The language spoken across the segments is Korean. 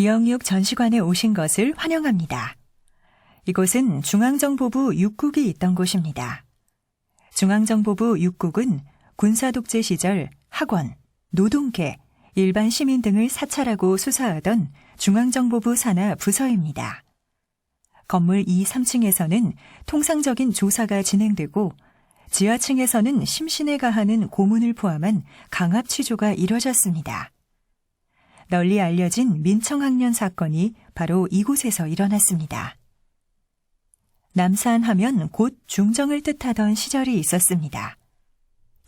기영육 전시관에 오신 것을 환영합니다. 이곳은 중앙정보부 육국이 있던 곳입니다. 중앙정보부 육국은 군사독재 시절 학원, 노동계, 일반 시민 등을 사찰하고 수사하던 중앙정보부 산하 부서입니다. 건물 2, 3층에서는 통상적인 조사가 진행되고 지하층에서는 심신에 가하는 고문을 포함한 강압 취조가 이뤄졌습니다. 널리 알려진 민청학년 사건이 바로 이곳에서 일어났습니다. 남산 하면 곧 중정을 뜻하던 시절이 있었습니다.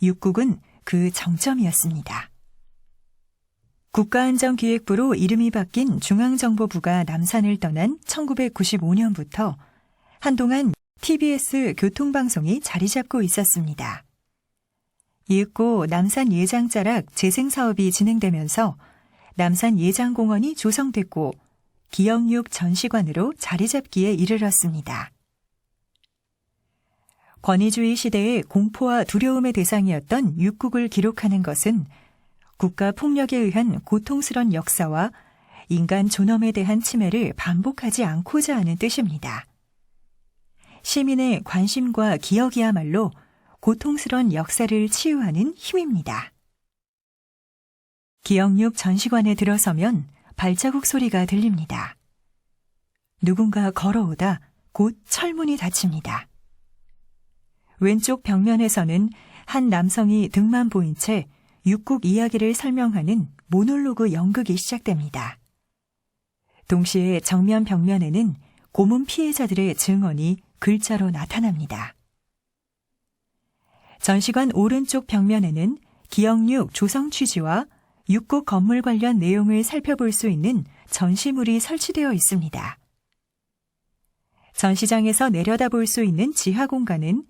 육국은 그 정점이었습니다. 국가안전기획부로 이름이 바뀐 중앙정보부가 남산을 떠난 1995년부터 한동안 TBS 교통방송이 자리 잡고 있었습니다. 이윽고 남산 예장자락 재생사업이 진행되면서 남산 예장공원이 조성됐고 기영육 전시관으로 자리 잡기에 이르렀습니다. 권위주의 시대의 공포와 두려움의 대상이었던 육국을 기록하는 것은 국가 폭력에 의한 고통스런 역사와 인간 존엄에 대한 침해를 반복하지 않고자 하는 뜻입니다. 시민의 관심과 기억이야말로 고통스런 역사를 치유하는 힘입니다. 기억육 전시관에 들어서면 발자국 소리가 들립니다. 누군가 걸어오다 곧 철문이 닫힙니다. 왼쪽 벽면에서는 한 남성이 등만 보인 채 육국 이야기를 설명하는 모놀로그 연극이 시작됩니다. 동시에 정면 벽면에는 고문 피해자들의 증언이 글자로 나타납니다. 전시관 오른쪽 벽면에는 기억육 조성 취지와 육국 건물 관련 내용을 살펴볼 수 있는 전시물이 설치되어 있습니다. 전시장에서 내려다볼 수 있는 지하 공간은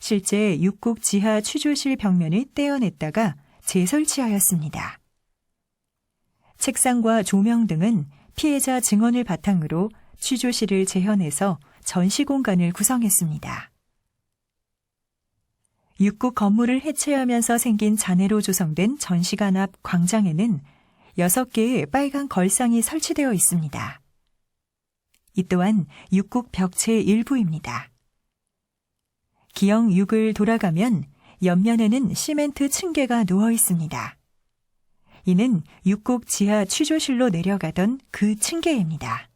실제 육국 지하 취조실 벽면을 떼어냈다가 재설치하였습니다. 책상과 조명 등은 피해자 증언을 바탕으로 취조실을 재현해서 전시 공간을 구성했습니다. 육국 건물을 해체하면서 생긴 잔해로 조성된 전시관 앞 광장에는 6개의 빨간 걸상이 설치되어 있습니다. 이 또한 육국 벽체 일부입니다. 기영 6을 돌아가면 옆면에는 시멘트 층계가 누워 있습니다. 이는 육국 지하 취조실로 내려가던 그 층계입니다.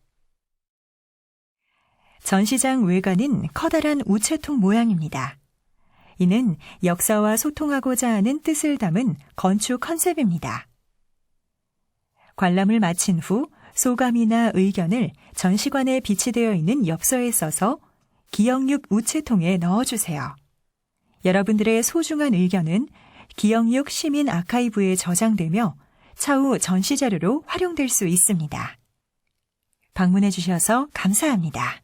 전시장 외관은 커다란 우체통 모양입니다. 이는 역사와 소통하고자 하는 뜻을 담은 건축 컨셉입니다. 관람을 마친 후 소감이나 의견을 전시관에 비치되어 있는 엽서에 써서 기억육 우체통에 넣어주세요. 여러분들의 소중한 의견은 기억육 시민 아카이브에 저장되며 차후 전시 자료로 활용될 수 있습니다. 방문해 주셔서 감사합니다.